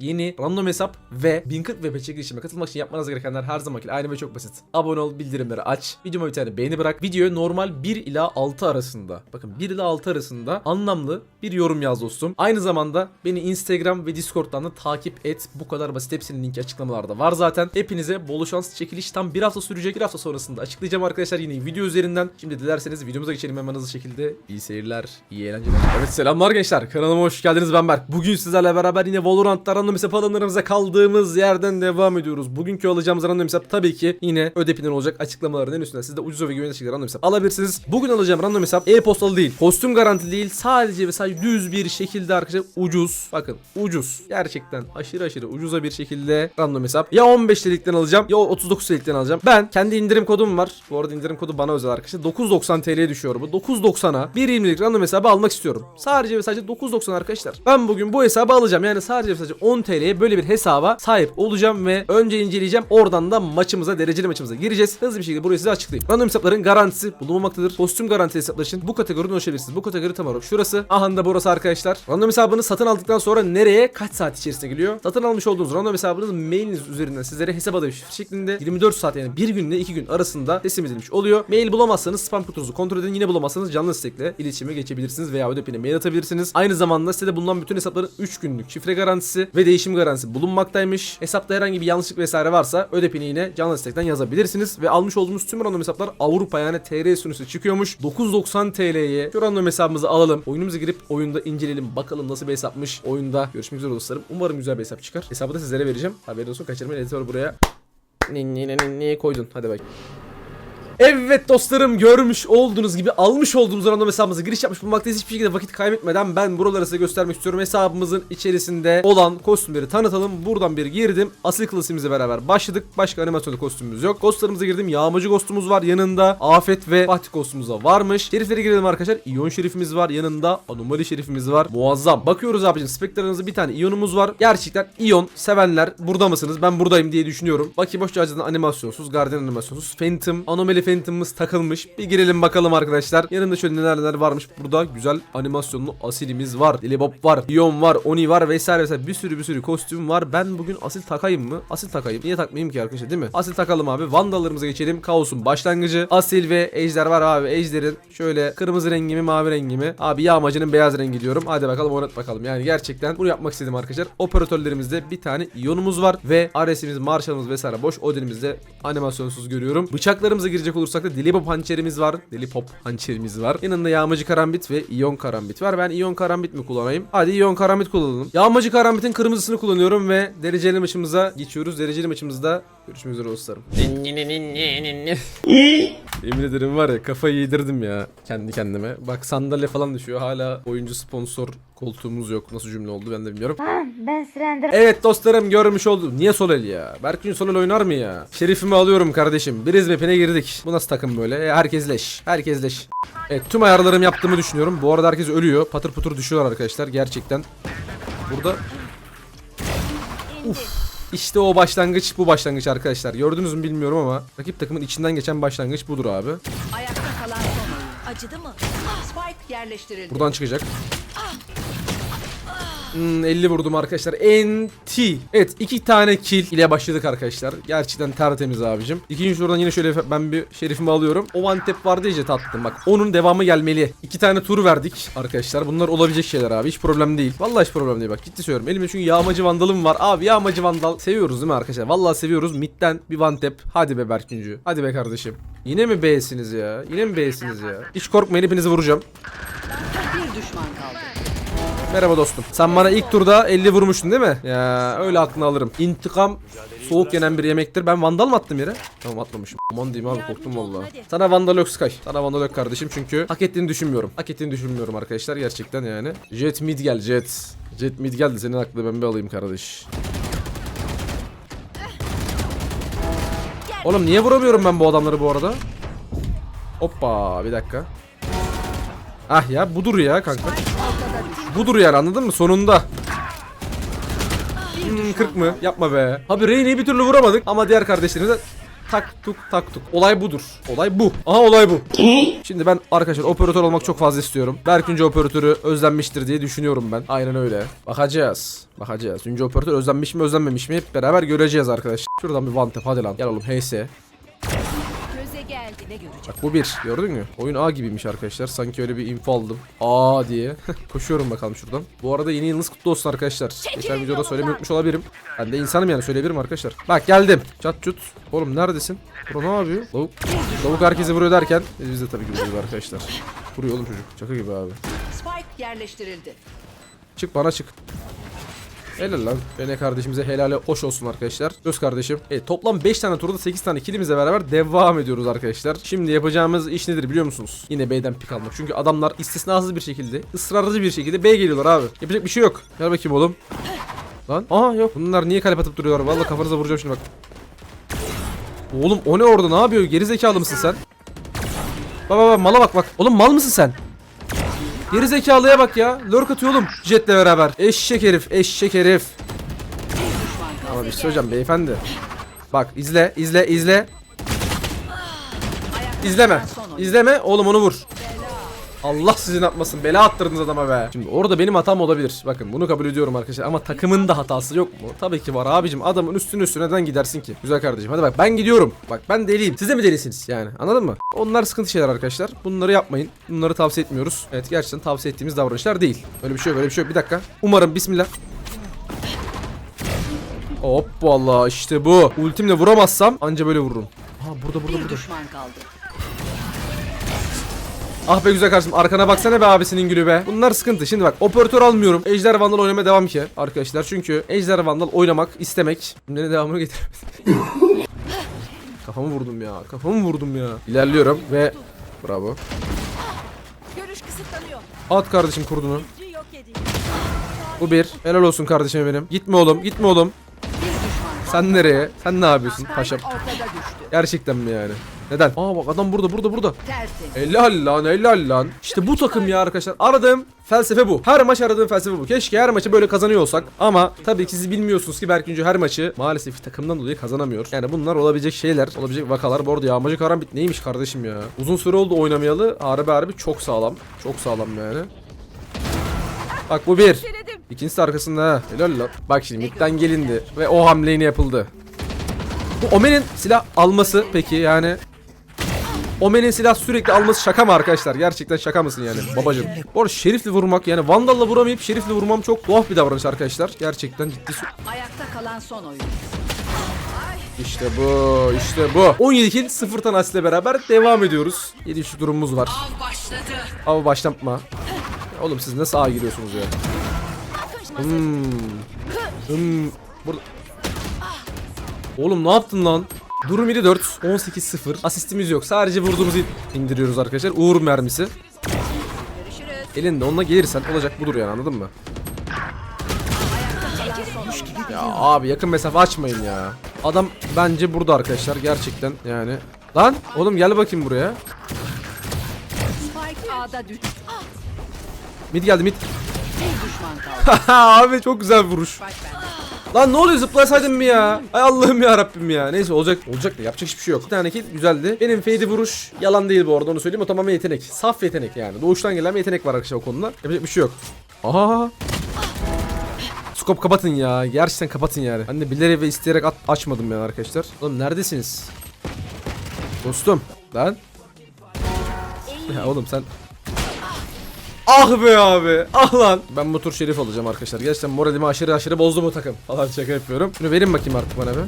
yeni random hesap ve 1040 VP çekilişime katılmak için yapmanız gerekenler her zamanki aynı ve çok basit. Abone ol, bildirimleri aç, videoma bir tane beğeni bırak. Videoya normal 1 ila 6 arasında, bakın 1 ila 6 arasında anlamlı bir yorum yaz dostum. Aynı zamanda beni Instagram ve Discord'dan da takip et. Bu kadar basit. Hepsinin linki açıklamalarda var zaten. Hepinize bol şans çekiliş tam bir hafta sürecek. Bir hafta sonrasında açıklayacağım arkadaşlar yine video üzerinden. Şimdi dilerseniz videomuza geçelim hemen hızlı şekilde. İyi seyirler, iyi eğlenceler. Evet selamlar gençler. Kanalıma hoş geldiniz ben Berk. Bugün sizlerle beraber yine Valorant'ta random hesap alanlarımıza kaldığımız yerden devam ediyoruz. Bugünkü alacağımız random hesap tabii ki yine ödepinin olacak açıklamaların en üstünden siz de ucuz ve güvenilir şekilde random hesap alabilirsiniz. Bugün alacağım random hesap e-postalı değil. Kostüm garantili değil. Sadece ve sadece düz bir şekilde arkadaşlar ucuz. Bakın ucuz. Gerçekten aşırı aşırı ucuza bir şekilde random hesap. Ya 15 delikten alacağım ya 39 delikten alacağım. Ben kendi indirim kodum var. Bu arada indirim kodu bana özel arkadaşlar. 9.90 TL'ye düşüyor bu. 9.90'a bir 20'lik random hesabı almak istiyorum. Sadece ve sadece 9.90 arkadaşlar. Ben bugün bu hesabı alacağım. Yani sadece ve sadece 10 TL'ye böyle bir hesaba sahip olacağım ve önce inceleyeceğim. Oradan da maçımıza, dereceli maçımıza gireceğiz. Hızlı bir şekilde burayı size açıklayayım. Random hesapların garantisi bulunmamaktadır. Kostüm garantili hesaplar için bu kategoriden ulaşabilirsiniz. Bu kategori tam olarak şurası. Aha da burası arkadaşlar. Random hesabını satın aldıktan sonra nereye kaç saat içerisinde geliyor? Satın almış olduğunuz random hesabınız mailiniz üzerinden sizlere hesap adı şeklinde 24 saat yani bir günle iki gün arasında teslim edilmiş oluyor. Mail bulamazsanız spam kutunuzu kontrol edin. Yine bulamazsanız canlı istekle iletişime geçebilirsiniz veya ödepine mail atabilirsiniz. Aynı zamanda sitede bulunan bütün hesapların 3 günlük şifre garantisi ve değişim garantisi bulunmaktaymış. Hesapta herhangi bir yanlışlık vesaire varsa ödepini yine canlı istekten yazabilirsiniz ve almış olduğumuz tüm random hesaplar Avrupa yani TR sunucusu çıkıyormuş. 9.90 TL'ye şu random hesabımızı alalım. Oyunumuza girip oyunda inceleyelim. Bakalım nasıl bir hesapmış. Oyunda görüşmek üzere dostlarım. Umarım güzel bir hesap çıkar. Hesabı da sizlere vereceğim. Haberiniz olsun. Kaçırmayın. Editör buraya. Ne ne ne ne koydun? Hadi bak. Evet dostlarım görmüş olduğunuz gibi almış olduğumuz random hesabımıza giriş yapmış bulunmaktayız. Hiçbir şekilde vakit kaybetmeden ben buraları size göstermek istiyorum. Hesabımızın içerisinde olan kostümleri tanıtalım. Buradan bir girdim. Asil klasimizle beraber başladık. Başka animasyonda kostümümüz yok. Ghostlarımıza girdim. Yağmacı ghostumuz var yanında. Afet ve Fatih kostümümüz varmış. Şeriflere girelim arkadaşlar. İyon şerifimiz var yanında. Anomali şerifimiz var. Muazzam. Bakıyoruz abicim. Spektralınızda bir tane iyonumuz var. Gerçekten iyon sevenler burada mısınız? Ben buradayım diye düşünüyorum. Baki boş animasyonsuz. Guardian animasyonsuz. Phantom. Anomali Phantom'ımız takılmış. Bir girelim bakalım arkadaşlar. Yanında şöyle neler neler varmış. Burada güzel animasyonlu asilimiz var. Dilibop var. Ion var. Oni var vesaire vesaire. Bir sürü bir sürü kostüm var. Ben bugün asil takayım mı? Asil takayım. Niye takmayayım ki arkadaşlar değil mi? Asil takalım abi. Vandallarımıza geçelim. Kaos'un başlangıcı. Asil ve ejder var abi. Ejderin şöyle kırmızı rengi mi mavi rengi mi? Abi yağmacının beyaz rengi diyorum. Hadi bakalım oynat bakalım. Yani gerçekten bunu yapmak istedim arkadaşlar. Operatörlerimizde bir tane iyonumuz var. Ve Ares'imiz, Marshall'ımız vesaire boş. Odin'imizde animasyonsuz görüyorum. Bıçaklarımıza girecek olursak da Dilipop hançerimiz var. Dilipop hançerimiz var. Yanında yağmacı karambit ve iyon karambit var. Ben iyon karambit mi kullanayım? Hadi iyon karambit kullanalım. Yağmacı karambitin kırmızısını kullanıyorum ve dereceli maçımıza geçiyoruz. Dereceli maçımızda görüşmek üzere dostlarım. Yemin ederim var ya kafayı yedirdim ya kendi kendime. Bak sandalye falan düşüyor. Hala oyuncu sponsor koltuğumuz yok. Nasıl cümle oldu ben de bilmiyorum. Ha, ben Slender. Evet dostlarım görmüş oldum. Niye Solel ya? Berkün Solel oynar mı ya? Şerifimi alıyorum kardeşim. Biriz map'ine girdik. Bu nasıl takım böyle? E, herkes leş. Herkes leş. Evet tüm ayarlarımı yaptığımı düşünüyorum. Bu arada herkes ölüyor. Patır putur düşüyorlar arkadaşlar. Gerçekten. Burada işte o başlangıç bu başlangıç arkadaşlar. Gördünüz mü bilmiyorum ama rakip takımın içinden geçen başlangıç budur abi. Ayakta kalan son. Acıdı mı? Spike yerleştirildi. Buradan çıkacak. Hmm, 50 vurdum arkadaşlar. NT. Evet iki tane kill ile başladık arkadaşlar. Gerçekten tertemiz abicim. İkinci turdan yine şöyle ben bir şerifimi alıyorum. O one tap vardı ya jet attım bak. Onun devamı gelmeli. İki tane tur verdik arkadaşlar. Bunlar olabilecek şeyler abi. Hiç problem değil. Vallahi hiç problem değil bak. Ciddi söylüyorum. Elimde çünkü yağmacı vandalım var. Abi yağmacı vandal seviyoruz değil mi arkadaşlar? Vallahi seviyoruz. Midden bir one tap. Hadi be Berküncü. Hadi be kardeşim. Yine mi B'siniz ya? Yine mi B'siniz ya? Hiç korkmayın hepinizi vuracağım. Bir düşman kaldı. Merhaba dostum. Sen bana ilk turda 50 vurmuştun değil mi? Ya öyle aklını alırım. İntikam soğuk yenen bir yemektir. Ben vandal mı attım yere? Tamam atmamışım. Aman diyeyim abi korktum valla. Sana vandal yok Sky. Sana vandal yok kardeşim çünkü hak ettiğini düşünmüyorum. Hak ettiğini düşünmüyorum arkadaşlar gerçekten yani. Jet mid gel jet. Jet mid geldi senin aklını ben bir alayım kardeş. Oğlum niye vuramıyorum ben bu adamları bu arada? Hoppa bir dakika. Ah ya budur ya kanka. Budur yani anladın mı? Sonunda. Hmm, 40 mı? Yapma be. Abi Reyne'yi bir türlü vuramadık ama diğer kardeşlerimize tak tuk tak tuk. Olay budur. Olay bu. Aha olay bu. Şimdi ben arkadaşlar operatör olmak çok fazla istiyorum. Berkinci operatörü özlenmiştir diye düşünüyorum ben. Aynen öyle. Bakacağız. Bakacağız. Üçüncü operatör özlenmiş mi özlenmemiş mi hep beraber göreceğiz arkadaşlar. Şuradan bir one tap hadi lan. Gel oğlum HS. Bak bu bir. Gördün mü? Oyun A gibiymiş arkadaşlar. Sanki öyle bir info aldım. A diye. Koşuyorum bakalım şuradan. Bu arada yeni yılınız kutlu olsun arkadaşlar. Geçen videoda söylemeyi unutmuş olabilirim. Ben de insanım yani söyleyebilirim arkadaşlar. Bak geldim. Çat çut. Oğlum neredesin? Bro ne yapıyor? Lavuk. Lavuk herkesi vuruyor derken e, biz de tabii ki vuruyoruz arkadaşlar. Vuruyor oğlum çocuk. Şaka gibi abi. Spike yerleştirildi. Çık bana çık. Helal lan. Bene kardeşimize helale hoş olsun arkadaşlar. Göz kardeşim. Evet toplam 5 tane turda 8 tane killimizle beraber devam ediyoruz arkadaşlar. Şimdi yapacağımız iş nedir biliyor musunuz? Yine B'den pik almak. Çünkü adamlar istisnasız bir şekilde, ısrarcı bir şekilde B geliyorlar abi. Yapacak bir şey yok. Gel bakayım oğlum. Lan. Aa yok. Bunlar niye kalp atıp duruyorlar? Vallahi kafanıza vuracağım şimdi bak. Oğlum o ne orada? Ne yapıyor? Geri zekalı mısın sen? Bak bak bak mala bak bak. Oğlum mal mısın sen? Geri zekalıya bak ya. Lurk atıyor oğlum jetle beraber. Eşek herif, eşek herif. Ama bir şey söyleyeceğim beyefendi. Bak izle, izle, izle. İzleme. İzleme oğlum onu vur. Allah sizin atmasın. Bela attırdınız adama be. Şimdi orada benim hatam olabilir. Bakın bunu kabul ediyorum arkadaşlar. Ama takımın da hatası yok mu? Tabii ki var abicim. Adamın üstüne üstüne neden gidersin ki? Güzel kardeşim. Hadi bak ben gidiyorum. Bak ben deliyim. Siz de mi delisiniz yani? Anladın mı? Onlar sıkıntı şeyler arkadaşlar. Bunları yapmayın. Bunları tavsiye etmiyoruz. Evet gerçekten tavsiye ettiğimiz davranışlar değil. Öyle bir şey yok. Öyle bir şey yok. Bir dakika. Umarım bismillah. Hop vallahi işte bu. Ultimle vuramazsam anca böyle vururum. Ha burada burada Bir burada. düşman kaldı. Ah be güzel kardeşim arkana baksana be abisinin gülü be. Bunlar sıkıntı. Şimdi bak operatör almıyorum. Ejder Vandal oynamaya devam ki arkadaşlar. Çünkü Ejder Vandal oynamak istemek. Cümlenin devamını getiremedim. Kafamı vurdum ya. Kafamı vurdum ya. İlerliyorum ve bravo. Görüş kısıtlanıyor. At kardeşim kurdunu. Bu bir. Helal olsun kardeşim benim. Gitme oğlum. Gitme oğlum. Sen nereye? Sen ne yapıyorsun paşam? Gerçekten mi yani? Neden? Aa bak adam burada burada burada. Helal lan helal lan. İşte bu takım ya arkadaşlar. Aradığım felsefe bu. Her maç aradığım felsefe bu. Keşke her maçı böyle kazanıyor olsak. Ama tabii ki siz bilmiyorsunuz ki Berküncü her maçı maalesef takımdan dolayı kazanamıyor. Yani bunlar olabilecek şeyler. Olabilecek vakalar. Bu arada yağmacı karambit neymiş kardeşim ya. Uzun süre oldu oynamayalı. Harbi harbi çok sağlam. Çok sağlam yani. Bak bu bir. İkincisi arkasında ha. Helal lan. Bak şimdi midden gelindi. Ve o hamle yapıldı. Bu Omen'in silah alması peki yani Omen'in silah sürekli alması şaka mı arkadaşlar? Gerçekten şaka mısın yani babacım? Bu arada şerifle vurmak yani Vandal'la vuramayıp şerifle vurmam çok tuhaf bir davranış arkadaşlar. Gerçekten ciddi Ayakta kalan son oyun. İşte bu, işte bu. 17 kill 0 tane asistle beraber devam ediyoruz. 7 şu durumumuz var. Başladı. Ama başlatma. Oğlum siz nasıl A giriyorsunuz ya? Hmm. Hmm. Burada... Oğlum ne yaptın lan? Durum 7-4, 18-0. Asistimiz yok. Sadece vurduğumuzu indiriyoruz arkadaşlar. Uğur mermisi. Elinde onunla gelirsen olacak budur yani anladın mı? Ya abi yakın mesafe açmayın ya. Adam bence burada arkadaşlar gerçekten yani. Lan oğlum gel bakayım buraya. Mid geldi mid. Abi çok güzel vuruş. Lan ne oluyor zıplasaydın mı ya? Ay Allah'ım ya Rabbim ya. Neyse olacak olacak da yapacak hiçbir şey yok. Bir tane kill güzeldi. Benim fade vuruş yalan değil bu arada onu söyleyeyim. O tamamen yetenek. Saf yetenek yani. Doğuştan gelen bir yetenek var arkadaşlar o konuda. Yapacak bir şey yok. Aha. Skop kapatın ya. Gerçekten kapatın yani. De bilerek ve isteyerek at- açmadım yani arkadaşlar. Oğlum neredesiniz? Dostum. Lan. Ya oğlum sen Ah be abi. Ah lan. Ben bu tur şerif alacağım arkadaşlar. Gerçekten moralimi aşırı aşırı bozdu bu takım. Falan şaka yapıyorum. Şunu verin bakayım artık bana bir.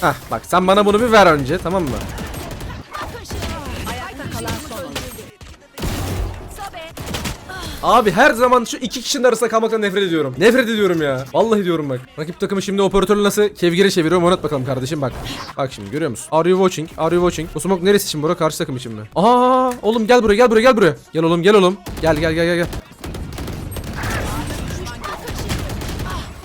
Hah bak sen bana bunu bir ver önce tamam mı? Abi her zaman şu iki kişinin arasında kalmaktan nefret ediyorum. Nefret ediyorum ya. Vallahi diyorum bak. Rakip takımı şimdi operatörü nasıl kevgire çeviriyorum oynat bakalım kardeşim bak. Bak şimdi görüyor musun? Are you watching? Are you watching? Bu smoke neresi için bura? Karşı takım için mi? Aa oğlum gel buraya gel buraya gel buraya. Gel oğlum gel oğlum. Gel gel gel gel gel.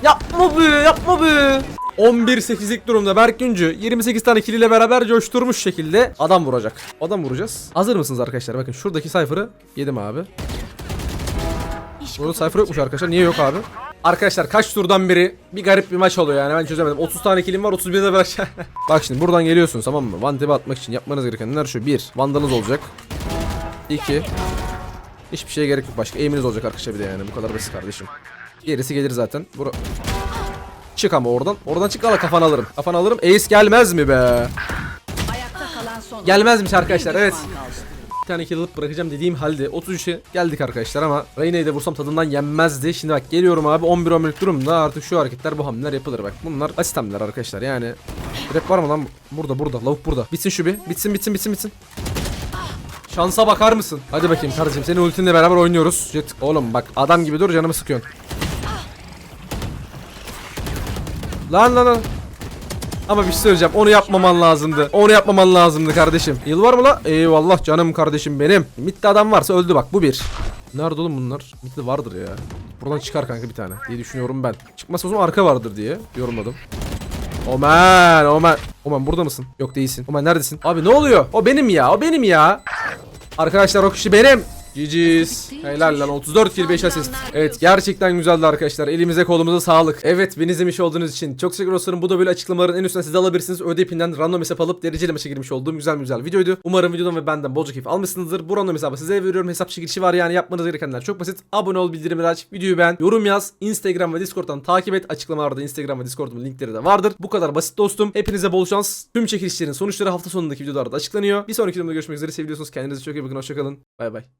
Yapma be yapma be. 11-8'lik durumda Berk Güncü 28 tane kill ile beraber coşturmuş şekilde adam vuracak. Adam vuracağız. Hazır mısınız arkadaşlar? Bakın şuradaki sayfırı yedim abi. Burada sayfa yokmuş arkadaşlar. Niye yok abi? Arkadaşlar kaç turdan beri bir garip bir maç oluyor yani ben çözemedim. 30 tane kilim var 31 de bırak. Bak şimdi buradan geliyorsunuz tamam mı? Tap'e atmak için yapmanız gerekenler şu. 1. Vandalınız olacak. 2. Hiçbir şeye gerek yok başka. Aim'iniz olacak arkadaşlar bir de yani. Bu kadar basit kardeşim. Gerisi gelir zaten. Bura... Çık ama oradan. Oradan çık ala kafanı alırım. Kafanı alırım. Ace gelmez mi be? Gelmezmiş arkadaşlar evet. Tane kill alıp bırakacağım dediğim halde 33'e geldik arkadaşlar ama Reyna'yı da vursam tadından yenmezdi. Şimdi bak geliyorum abi 11-11 durumda artık şu hareketler bu hamleler yapılır bak. Bunlar asit hamleler arkadaşlar yani. Rap var mı lan? Burada burada lavuk burada. Bitsin şu bir. Bitsin bitsin bitsin bitsin. Şansa bakar mısın? Hadi bakayım kardeşim senin ultinle beraber oynuyoruz. Jet oğlum bak adam gibi dur canımı sıkıyorsun. Lan lan lan. Ama bir şey söyleyeceğim. Onu yapmaman lazımdı. Onu yapmaman lazımdı kardeşim. Yıl var mı la? Eyvallah canım kardeşim benim. Midde adam varsa öldü bak. Bu bir. Nerede oğlum bunlar? Midde vardır ya. Buradan çıkar kanka bir tane diye düşünüyorum ben. Çıkmazsa o zaman arka vardır diye yorumladım. Omen, Omen. Omen burada mısın? Yok değilsin. Omen neredesin? Abi ne oluyor? O benim ya. O benim ya. Arkadaşlar o kişi benim. GG's. Helal lan 34 kill 5 asist. Evet gerçekten güzeldi arkadaşlar. Elimize kolumuza sağlık. Evet beni izlemiş olduğunuz için çok teşekkür ederim. Bu da böyle açıklamaların en üstüne siz alabilirsiniz. Ödepinden random hesap alıp dereceli maça girmiş olduğum güzel güzel videoydu. Umarım videodan ve benden bolca keyif almışsınızdır. Bu random hesabı size veriyorum. Hesapçı girişi var yani yapmanız gerekenler çok basit. Abone ol, bildirimleri aç, videoyu beğen, yorum yaz, Instagram ve Discord'dan takip et. Açıklamalarda Instagram ve Discord'un linkleri de vardır. Bu kadar basit dostum. Hepinize bol şans. Tüm çekilişlerin sonuçları hafta sonundaki videolarda açıklanıyor. Bir sonraki videomda görüşmek üzere. Seviyorsunuz. Kendinize çok iyi bakın. Hoşçakalın. Bay bay.